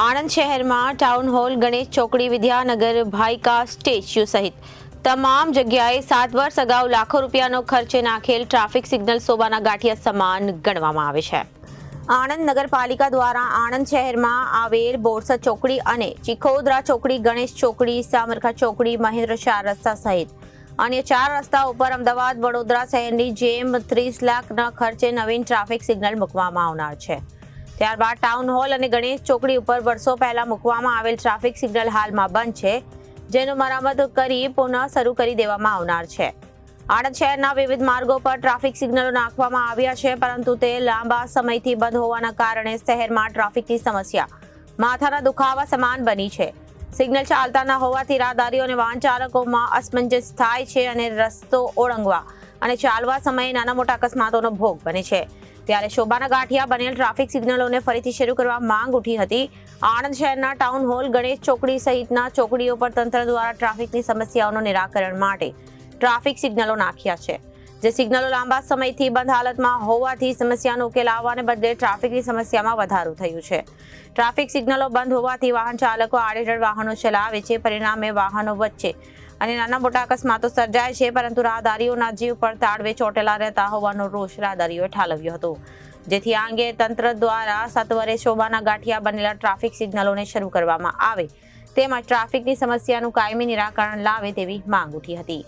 આણંદ શહેરમાં town hall Ganesh ચોકડી, Vidyanagar, ભાઈકા, statue સહિત તમામ જગ્યાએ સાત વર્ષ અગાઉ લાખો રૂપિયાનો ખર્ચે નાખેલ ટ્રાફિક સિગ્નલ શોભાના ગાંઠિયા સમાન ગણવામાં આવે છે. આણંદ નગરપાલિકા દ્વારા આણંદ શહેરમાં આવેલ બોરસદ ચોકડી અને ચિખોદરા ચોકડી, ગણેશ ચોકડી, સામરખા ચોકડી, મહેન્દ્ર ચાર રસ્તા સહિત અન્ય ચાર રસ્તા ઉપર અમદાવાદ, વડોદરા શહેરની જેમ ત્રીસ લાખના ખર્ચે નવીન ટ્રાફિક સિગ્નલ મૂકવામાં આવનાર છે. ત્યારબાદ ટાઉન હોલ અને ગણેશ ચોકડી ઉપર વર્ષો પહેલા મૂકવામાં આવેલ ટ્રાફિક સિગ્નલ હાલમાં બંધ છે, જેનું મરામત કરી પુનઃ શરૂ કરી દેવામાં આવનાર છે. આણંદ શહેરના વિવિધ માર્ગો પર ટ્રાફિક સિગ્નલો નાખવામાં આવ્યા છે, પરંતુ તે લાંબા સમયથી બંધ હોવાના કારણે શહેરમાં ટ્રાફિકની સમસ્યા માથાના દુખાવા સમાન બની છે. સિગ્નલ ચાલતા ન હોવાથી રાહદારીઓ અને વાહન ચાલકોમાં અસમંજસ થાય છે અને રસ્તો ઓળંગવા અને ચાલવા સમયે નાના મોટા અકસ્માતોનો ભોગ બને છે. ત્યારે શોભાના ગાંઠિયા બનેલ ટ્રાફિક સિગ્નલોને ફરીથી શરૂ કરવા માંગ ઉઠી હતી. આણંદ શહેરના ટાઉન હોલ, ગણેશ ચોકડી સહિતના ચોકડીઓ પર તંત્ર દ્વારા ટ્રાફિકની સમસ્યાઓનું નિરાકરણ માટે ટ્રાફિક સિગ્નલો નાખ્યા છે. જે સિગ્નલો લાંબા સમયથી બંધ હાલતમાં હોવાથી સમસ્યાનો ઉકેલ આવવાને બદલે ટ્રાફિકની સમસ્યામાં વધારો થયું છે. ટ્રાફિક સિગ્નલો બંધ હોવાથી વાહન ચાલકો આડેધડ વાહનો ચલાવે છે. પરિણામે વાહનો વચ્ચે અને નાના મોટા અકસ્માતો સર્જાય છે, પરંતુ રાહદારીઓના જીવ પર તાળવે ચોટેલા રહેતા હોવાનો રોષ રાહદારીઓએ ઠાલવ્યો હતો. જેથી આ અંગે તંત્ર દ્વારા સત્વરે શોભાના ગાંઠિયા બનેલા ટ્રાફિક સિગ્નલોને શરૂ કરવામાં આવે. તેમજ ટ્રાફિકની સમસ્યાનું કાયમી નિરાકરણ લાવે તેવી માંગ ઉઠી હતી.